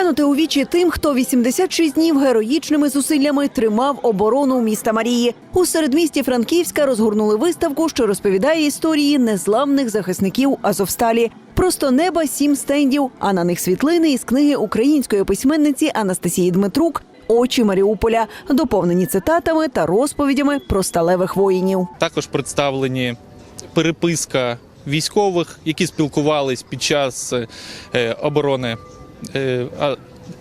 Глянути у вічі тим, хто 86 днів героїчними зусиллями тримав оборону міста Марії. У середмісті Франківська розгорнули виставку, що розповідає історії незламних захисників Азовсталі. Просто неба сім стендів, а на них світлини із книги української письменниці Анастасії Дмитрук Очі Маріуполя, доповнені цитатами та розповідями про сталевих воїнів. Також представлені переписка військових, які спілкувались під час е, оборони. Е,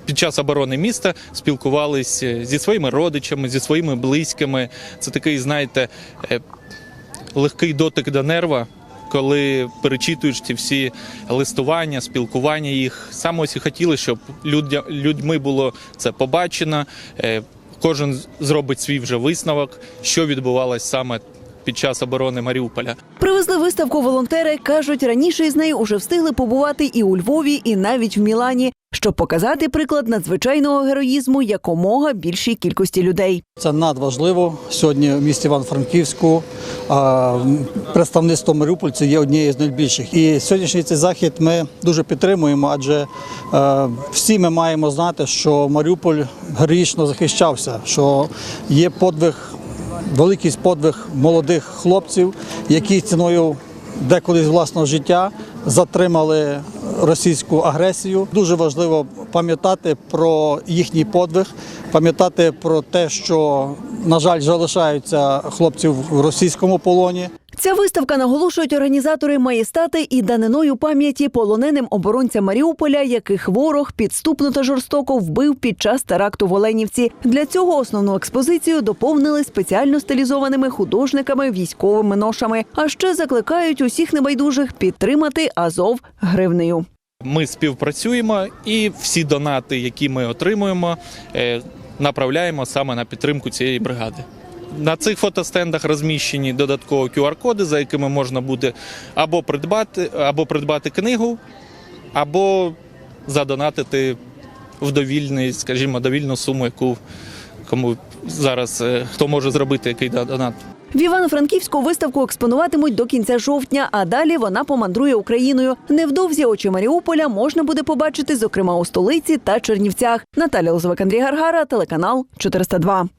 Під час оборони міста спілкувались е, зі своїми родичами, зі своїми близькими. Це такий, знаєте, е, легкий дотик до нерва, коли перечитуєш ці всі листування, спілкування їх. Саме ось і хотіли, щоб людьми було це побачено. Кожен зробить свій вже висновок, що відбувалось саме під час оборони Маріуполя. Привезли виставку волонтери. кажуть, раніше із нею уже встигли побувати і у Львові, і навіть в Мілані, щоб показати приклад надзвичайного героїзму якомога більшій кількості людей. Це надважливо сьогодні в місті Івано-Франківську. а, Представництво Маріупольців є однією з найбільших. І сьогоднішній цей захід ми дуже підтримуємо, адже всі ми маємо знати, що Маріуполь героїчно захищався, що є подвиг, великий подвиг молодих хлопців, які ціною деколи з власного життя затримали російську агресію. Дуже важливо пам'ятати про їхній подвиг, пам'ятати про те, що, на жаль, залишаються хлопці в російському полоні. Ця виставка наголошують організатори має стати і даниною пам'яті полоненим оборонцям Маріуполя, яких ворог підступно та жорстоко вбив під час теракту в Оленівці. Для цього основну експозицію доповнили спеціально стилізованими художниками військовими ношами. А ще закликають усіх небайдужих підтримати Азов гривнею. Ми співпрацюємо і всі донати, які ми отримуємо, е, направляємо саме на підтримку цієї бригади. На цих фотостендах розміщені додатково QR-коди, за якими можна буде або придбати, або придбати книгу, або задонатити в довільний, скажімо, довільну суму, яку кому зараз е, хто може зробити який донат. В Івано-Франківську виставку експонуватимуть до кінця жовтня, а далі вона помандрує Україною. Невдовзі очі Маріуполя можна буде побачити, зокрема у столиці та Чернівцях. Наталя Лозовик, Андрій Гаргара, телеканал 402.